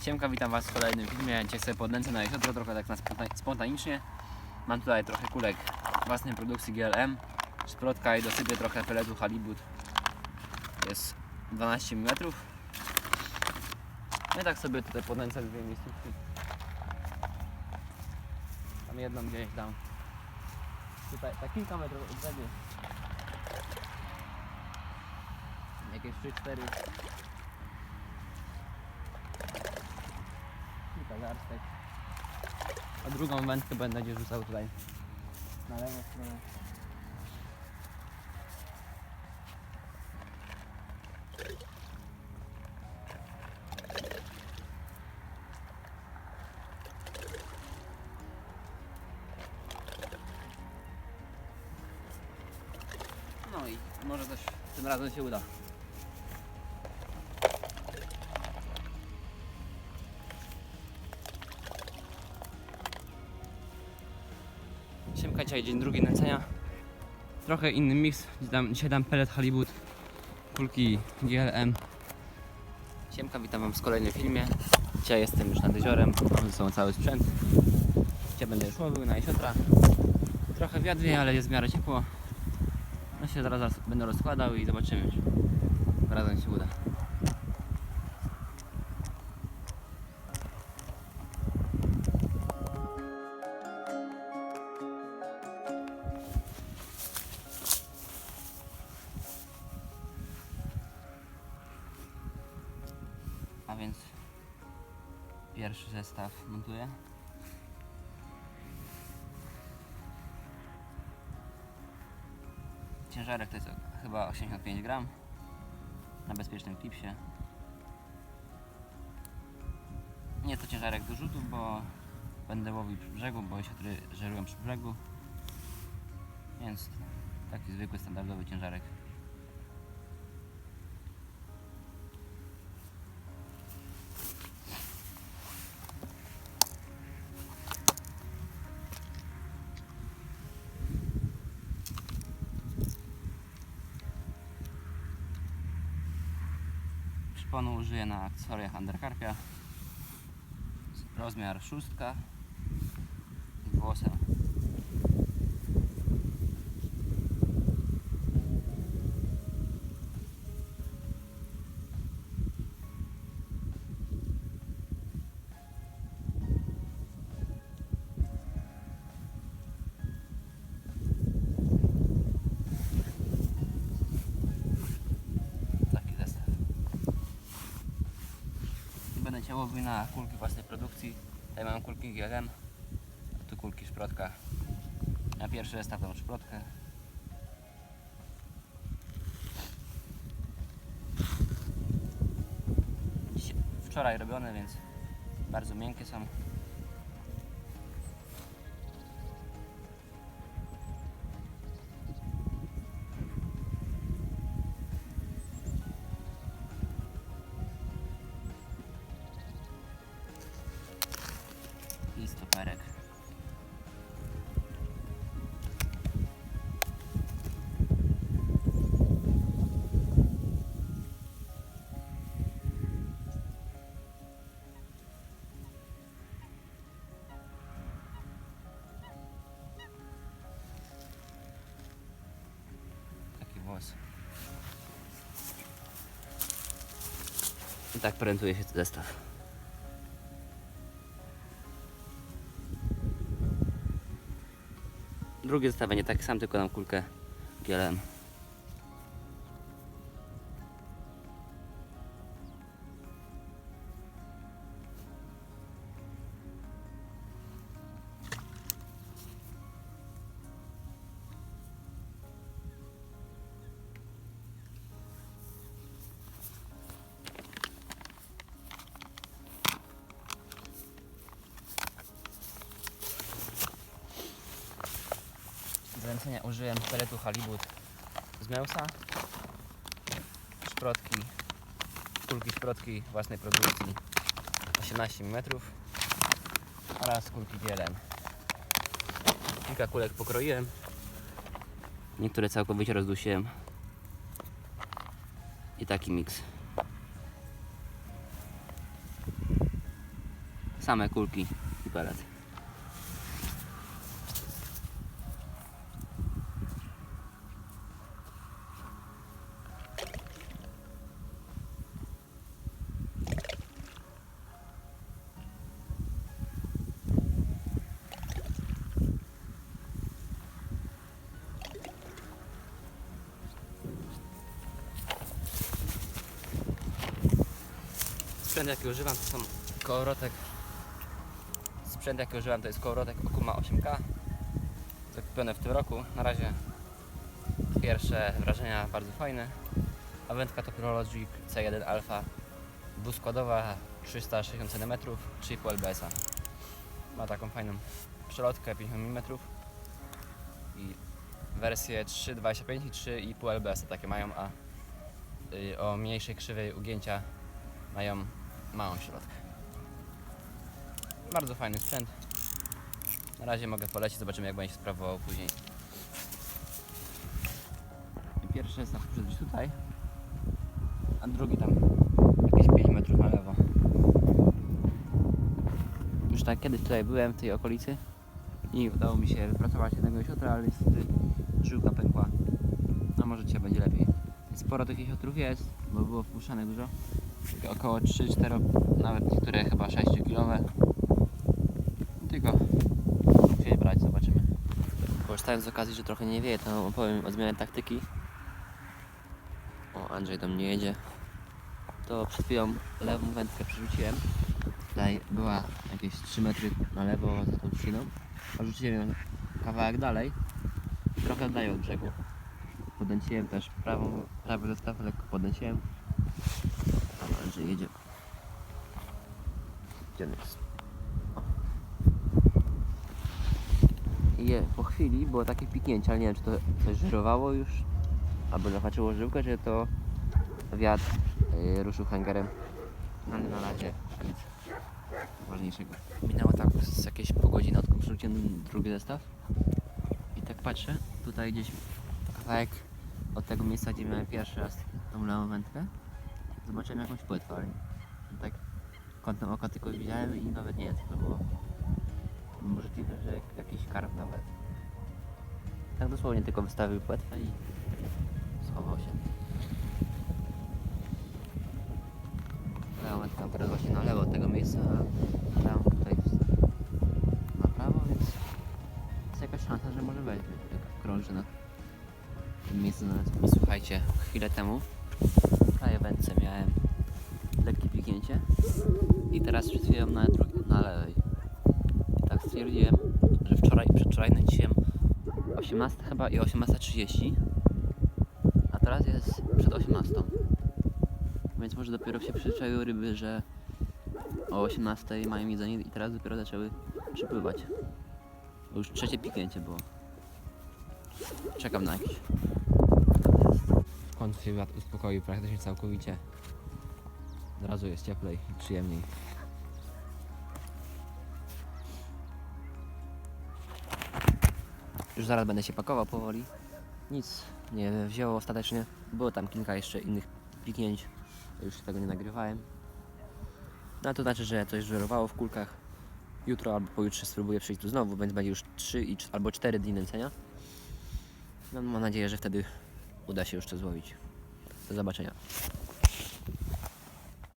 Siemka, witam Was w kolejnym filmie. Dzisiaj sobie podnęcę na jutro, trochę tak na sponta- spontanicznie. Mam tutaj trochę kulek własnej produkcji GLM, szprotka i dosypię trochę peletu halibut. Jest 12 mm. No i tak sobie tutaj podnęcę dwie miejscówki. Tam jedną gdzieś tam. Tutaj tak kilka metrów od brzegu. Jakieś 3-4 kilka garstek. A drugą wędkę będę rzucał tutaj na lewą stronę. No i może coś tym razem się uda. Siemka, dzisiaj dzień drugi nęcenia. Trochę inny miks. Dam, dzisiaj dam pellet halibut, kulki GLM. Siemka, witam Wam w kolejnym filmie. Dzisiaj jestem już nad jeziorem, mam ze sobą cały sprzęt. Dzisiaj będę już łowił na jesiotra. Trochę wiatr wieje, ale jest w miarę ciepło. No się zaraz, zaraz będę rozkładał i zobaczymy. czy Razem się uda. Więc pierwszy zestaw montuję. Ciężarek to jest chyba 85 gram na bezpiecznym klipsie. Nie to ciężarek do rzutów, bo będę łowił przy brzegu, bo siatry żerują przy brzegu. Więc taki zwykły, standardowy ciężarek. Szponu użyję na akcesoriach undercarpia. Rozmiar szóstka włosem. Łowił na kulki własnej produkcji. Tutaj mam kulki GLM, a tu kulki szprotka. Na pierwszy zestaw tą szprotkę. Wczoraj robione, więc bardzo miękkie są. I tak prezentuje się zestaw. Drugie zestawienie, taki sam, tylko na kulkę GLM. Do ręcenia użyłem peletu halibut z Meusa, szprotki, kulki szprotki własnej produkcji 18 mm oraz kulki GLM. Kilka kulek pokroiłem, niektóre całkowicie rozdusiłem i taki miks. same kulki i pelet. Sprzęt jaki używam to są kołowrotek. Sprzęt jaki używam to jest kołowrotek Okuma 8K. Zakupione w tym roku. Na razie pierwsze wrażenia bardzo fajne. A wędka to Prologic C1 Alpha dwuskładowa 360 cm 3,5 lbs. Ma taką fajną przelotkę 50 mm i wersje 3,25 i 3,5 lbs takie mają, a y, o mniejszej krzywej ugięcia mają małą środkę. Bardzo fajny sprzęt. Na razie mogę polecić, zobaczymy jak będzie się sprawował później. Pierwszy zestaw przyszedł gdzieś tutaj, a drugi tam jakieś 5 metrów na lewo. Już tak kiedyś tutaj byłem w tej okolicy i udało mi się wypracować jednego jesiotra, ale niestety żyłka pękła. No może dzisiaj będzie lepiej. Sporo tych jesiotrów jest, bo było wpuszczane dużo około 3-4, nawet niektóre chyba 6 kilowe. Tylko musieli brać, zobaczymy. Korzystając z okazji, że trochę nie wieje, to opowiem o zmianie taktyki. O, Andrzej do mnie jedzie. To przed chwilą lewą wędkę przerzuciłem. Tutaj była jakieś 3 metry na lewo za tą trzciną. A rzuciłem ją kawałek dalej trochę dalej od brzegu. Podęciłem też prawą, prawy zestaw, lekko podęciłem. Tam Andrzej jedzie. Gdzie jest? Je, po chwili było takie piknięcie, ale nie wiem czy to coś żerowało już, albo zahaczyło żyłkę, czy to wiatr yy, ruszył hangarem. Ale na razie nic ważniejszego. Minęło tak z jakieś pół godziny, odkąd przerzuciłem drugi zestaw. I tak patrzę, tutaj gdzieś kawałek od tego miejsca, gdzie miałem pierwszy raz tą lewą wędkę zobaczyłem jakąś płetwę, ale tak kątem oka tylko widziałem i nawet nie wiem co to było. Możliwe, że jak- jakiś karp nawet. Tak dosłownie tylko wystawił płetwę i schował się. Lewą wędka teraz właśnie na lewo od tego miejsca, a tam tutaj na prawo, więc jest jakaś szansa, że może weźmie, jak krąży na tym miejscu. na- I słuchajcie, chwilę temu wędce miałem lekkie piknięcie i teraz przed chwilą na, drugi- na lewej. I tak stwierdziłem, że wczoraj i przedwczoraj nęciłem 18 chyba i 18.30, a teraz jest przed 18. Więc może dopiero się przyzwyczaiły ryby, że o 18 mają jedzenie i teraz dopiero zaczęły przypływać. Już trzecie piknięcie było. Czekam na jakieś. Końcu się wiatr uspokoił praktycznie całkowicie. Od razu jest cieplej i przyjemniej. Już zaraz będę się pakował powoli. Nic nie wzięło ostatecznie. Było tam kilka jeszcze innych piknięć. Już tego nie nagrywałem. No to znaczy, że coś żerowało w kulkach. Jutro albo pojutrze spróbuję przyjść tu znowu, więc będzie już 3 i, albo 4 dni nęcenia. No, mam nadzieję, że wtedy uda się to złowić. Do zobaczenia.